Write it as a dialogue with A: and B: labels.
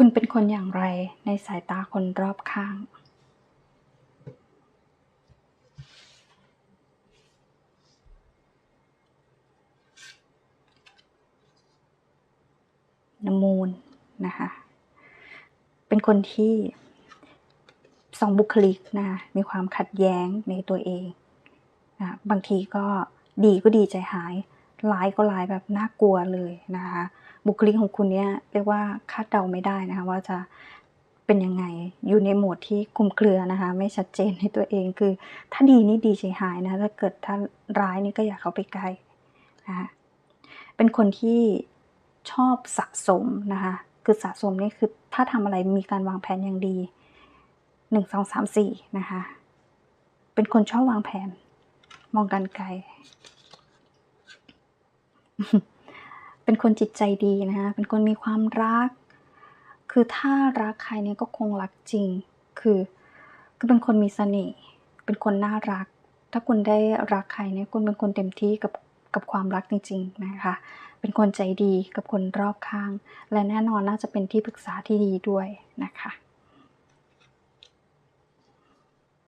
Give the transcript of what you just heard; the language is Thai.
A: คุณเป็นคนอย่างไรในสายตาคนรอบข้าง นมูลนะคะ เป็นคนที่สองบุคลิกนะมีความขัดแย้งในตัวเองนะบางทีก็ดีก็ดีใจหาย ร้ายก็ร้ายแบบน่ากลัวเลยนะคะ บุคลิกของคุณเนี่ยเรียกว่าคาดเดาไม่ได้นะคะ ว่าจะเป็นยังไงอยู่ในโหมดที่คลุมเครือนะคะ ไม่ชัดเจนในตัวเองคือ ถ้าดีนี่ดีใจหายนะถ้าเกิดถ้าร้ายนี่ก็อย่าเข้าไปใกล้นะคะเป็นคนที่ชอบสะสมนะคะ คือสะสมนี่คือถ้าทำอะไรมีการวางแผนอย่างดีหนึ่งสองสามสี่นะคะ เป็นคนชอบวางแผน มองกันไกล เป็นคนจิตใจดีนะคะเป็นคนมีความรัก คือถ้ารักใครเนี่ยก็คงรักจริง คือคือเป็นคนมีเสน่ห์ เป็นคนน่ารัก ถ้าคุณได้รักใครเนี่ยคุณเป็นคนเต็มที่กับกับความรักจริงๆนะคะ เป็นคนใจดีกับคนรอบข้าง และแน่นอนน่าจะเป็นที่ปรึกษาที่ดีด้วยนะคะ